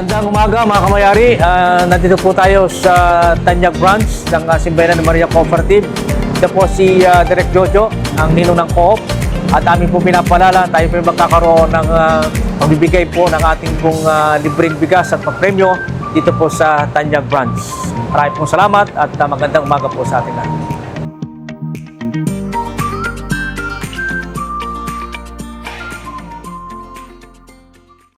Magandang umaga mga kamayari. Ah, nandito po tayo sa Tanyag Branch ng ah, uh, Simbayan ng Maria Cooperative. Ito po si ah, Direk Jojo, ang nino ng Co-op. At amin po pinapalala, tayo po yung magkakaroon ng ah, magbibigay po ng ating pong ah, libreng bigas at pagpremyo dito po sa Tanyag Branch. Maraming pong salamat at ah, magandang umaga po sa atin lahat.